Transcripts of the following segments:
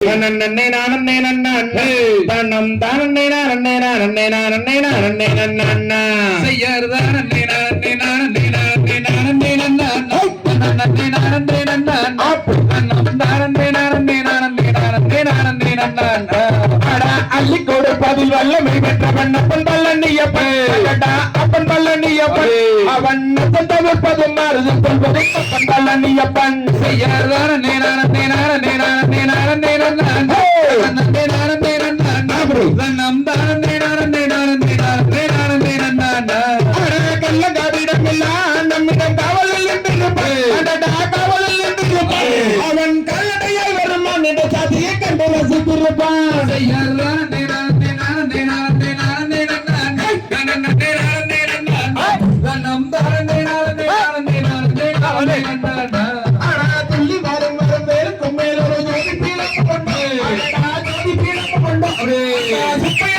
நன்னே நானே நன்னே தன்னம் தானே நானே நானே நானே நானே நன்னா செய்யார் தானே நானே நானே நானே நானே நன்னா நன்னே நானே நன்னா தன்னம் தானே நானே அள்ளி கொடுப்பதில் வல்லமை பெற்ற பண்ணப்பல் பழனியப்பன். அப்பன் பழனியப்பன். அவன் தவிர்ப்பதும் மருது கொள்வதும் அப்பன் பழனியப்பன். நம்மிடம் காவலில் அவன் கல்லடையால் வருமான் என்ற சாதியை கண்டு ரசித்திருப்பான். Bye.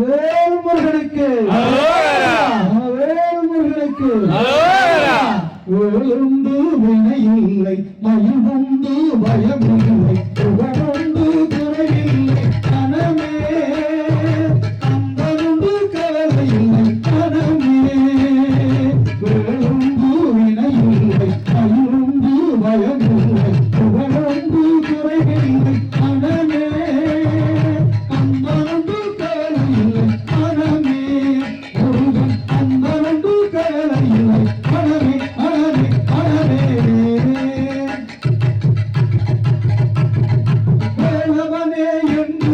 வேல்முருகனுக்கு வேல்முருகனுக்கு எழுந்து வினையில்லை மயிலுண்டு பயமில்லை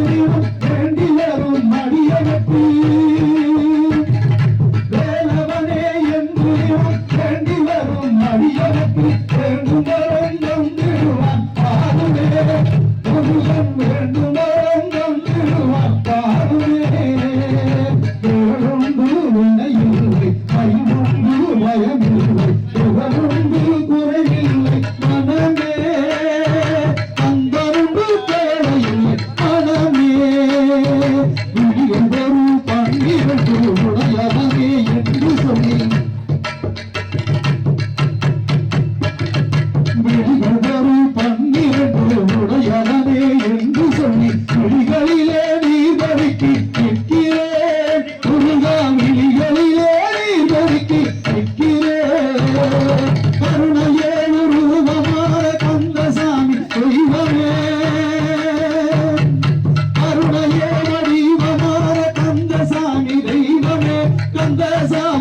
Thank you. numbers on. Oh.